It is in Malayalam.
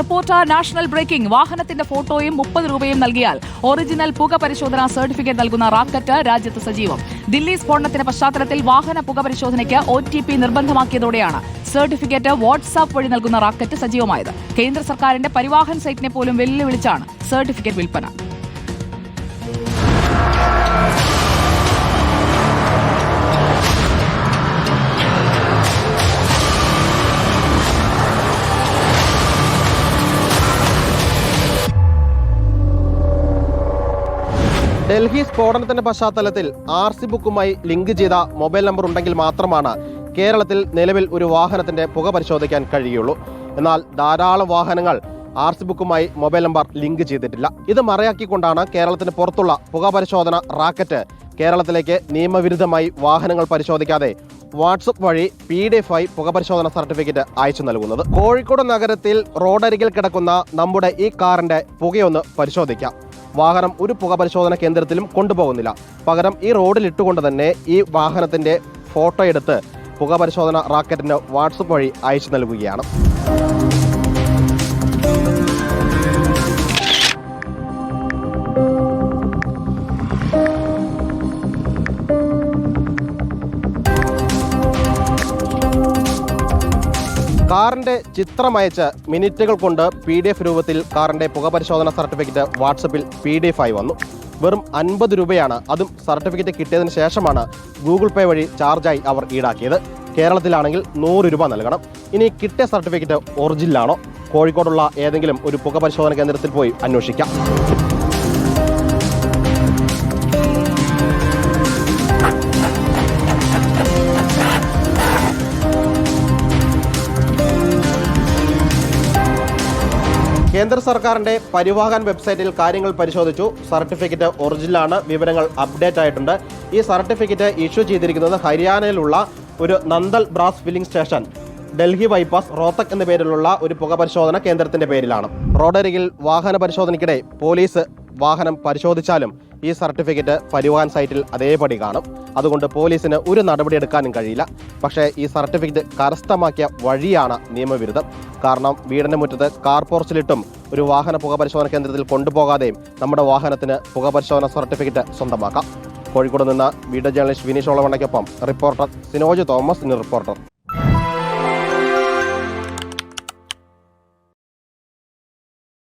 Reporter national breaking. വാഹനത്തിന്റെ ഫോട്ടോയും മുപ്പത് രൂപയും നൽകിയാൽ ഒറിജിനൽ പുക പരിശോധനാ സർട്ടിഫിക്കറ്റ് നൽകുന്ന റാക്കറ്റ് രാജ്യത്ത് സജീവം. ദില്ലി സ്ഫോടനത്തിന്റെ പശ്ചാത്തലത്തിൽ വാഹന പുക പരിശോധനയ്ക്ക് ഒ ടി പി നിർബന്ധമാക്കിയതോടെയാണ് സർട്ടിഫിക്കറ്റ് വാട്സ്ആപ്പ് വഴി നൽകുന്ന റാക്കറ്റ് സജീവമായത്. കേന്ദ്ര സർക്കാരിന്റെ പരിവാഹൻ സൈറ്റിനെ പോലും വെല്ലുവിളിച്ചാണ് സർട്ടിഫിക്കറ്റ് വിൽപ്പന. ഡൽഹി സ്ഫോടനത്തിന്റെ പശ്ചാത്തലത്തിൽ ആർ സി ബുക്കുമായി ലിങ്ക് ചെയ്ത മൊബൈൽ നമ്പർ ഉണ്ടെങ്കിൽ മാത്രമാണ് കേരളത്തിൽ നിലവിൽ ഒരു വാഹനത്തിന്റെ പുക പരിശോധിക്കാൻ കഴിയുള്ളൂ. എന്നാൽ ധാരാളം വാഹനങ്ങൾ ആർ സി ബുക്കുമായി മൊബൈൽ നമ്പർ ലിങ്ക് ചെയ്തിട്ടില്ല. ഇത് മറയാക്കിക്കൊണ്ടാണ് കേരളത്തിന് പുറത്തുള്ള പുക പരിശോധന റാക്കറ്റ് കേരളത്തിലേക്ക് നിയമവിരുദ്ധമായി വാഹനങ്ങൾ പരിശോധിക്കാതെ വാട്സപ്പ് വഴി പി ഡി എഫ് ആയി പുക പരിശോധന സർട്ടിഫിക്കറ്റ് അയച്ചു നൽകുന്നത്. കോഴിക്കോട് നഗരത്തിൽ റോഡരികിൽ കിടക്കുന്ന നമ്മുടെ ഈ കാറിന്റെ പുകയൊന്ന് പരിശോധിക്കാം. വാഹനം ഒരു പുക പരിശോധന കേന്ദ്രത്തിലും കൊണ്ടുപോകുന്നില്ല. പകരം ഈ റോഡിൽ ഇട്ടുകൊണ്ട് തന്നെ ഈ വാഹനത്തിന്റെ ഫോട്ടോ എടുത്ത് പുക പരിശോധന റാക്കറ്റിന് വാട്സപ്പ് വഴി അയച്ചു നൽകുകയാണ്. കാറിന്റെ ചിത്രം മിനിറ്റുകൾ കൊണ്ട് പി ഡി എഫ് രൂപത്തിൽ കാറിന്റെ പുകപരിശോധന സർട്ടിഫിക്കറ്റ് വാട്സപ്പിൽ പി ഡി എഫ് ആയി വന്നു. വെറും അൻപത് രൂപയാണ് അതും സർട്ടിഫിക്കറ്റ് കിട്ടിയതിന് ശേഷമാണ് ഗൂഗിൾ പേ വഴി ചാർജായി അവർ ഈടാക്കിയത്. കേരളത്തിലാണെങ്കിൽ നൂറ് രൂപ നൽകണം. ഇനി കിട്ടിയ സർട്ടിഫിക്കറ്റ് ഒറിജിനലാണോ? കോഴിക്കോടുള്ള ഏതെങ്കിലും ഒരു പുകപരിശോധന കേന്ദ്രത്തിൽ പോയി അന്വേഷിക്കാം. കേന്ദ്ര സർക്കാരിന്റെ പരിവാഹൻ വെബ്സൈറ്റിൽ കാര്യങ്ങൾ പരിശോധിച്ചു. സർട്ടിഫിക്കറ്റ് ഒറിജിനലാണ്. വിവരങ്ങൾ അപ്ഡേറ്റ് ആയിട്ടുണ്ട്. ഈ സർട്ടിഫിക്കറ്റ് ഇഷ്യൂ ചെയ്തിരിക്കുന്നത് ഹരിയാനയിലുള്ള ഒരു Nandal brass filling station Delhi bypass Rohtak എന്ന പേരിലുള്ള ഒരു പുക പരിശോധന കേന്ദ്രത്തിന്റെ പേരിലാണ്. റോഡരികിൽ വാഹന പരിശോധനയ്ക്കിടെ പോലീസ് വാഹനം പരിശോധിച്ചാലും ഈ സർട്ടിഫിക്കറ്റ് പരിവാഹൻ സൈറ്റിൽ അതേപടി കാണും. അതുകൊണ്ട് പോലീസിന് ഒരു നടപടി എടുക്കാനും കഴിയില്ല. പക്ഷേ ഈ സർട്ടിഫിക്കറ്റ് കരസ്ഥമാക്കിയ വഴിയാണ് നിയമവിരുദ്ധം. കാരണം വീടിന്റെ മുറ്റത്ത് കാർ പോർച്ചിലിട്ടും ഒരു വാഹന പുക പരിശോധന കേന്ദ്രത്തിൽ കൊണ്ടുപോകാതെയും നമ്മുടെ വാഹനത്തിന് പുക പരിശോധന സർട്ടിഫിക്കറ്റ് സ്വന്തമാക്കാം. കോഴിക്കോട് നിന്ന് വീഡിയോ ജേർണലിസ്റ്റ് വിനീഷ് ഓളവണ്ണയ്ക്കൊപ്പം റിപ്പോർട്ടർ സിനോജ് തോമസ് റിപ്പോർട്ടർ.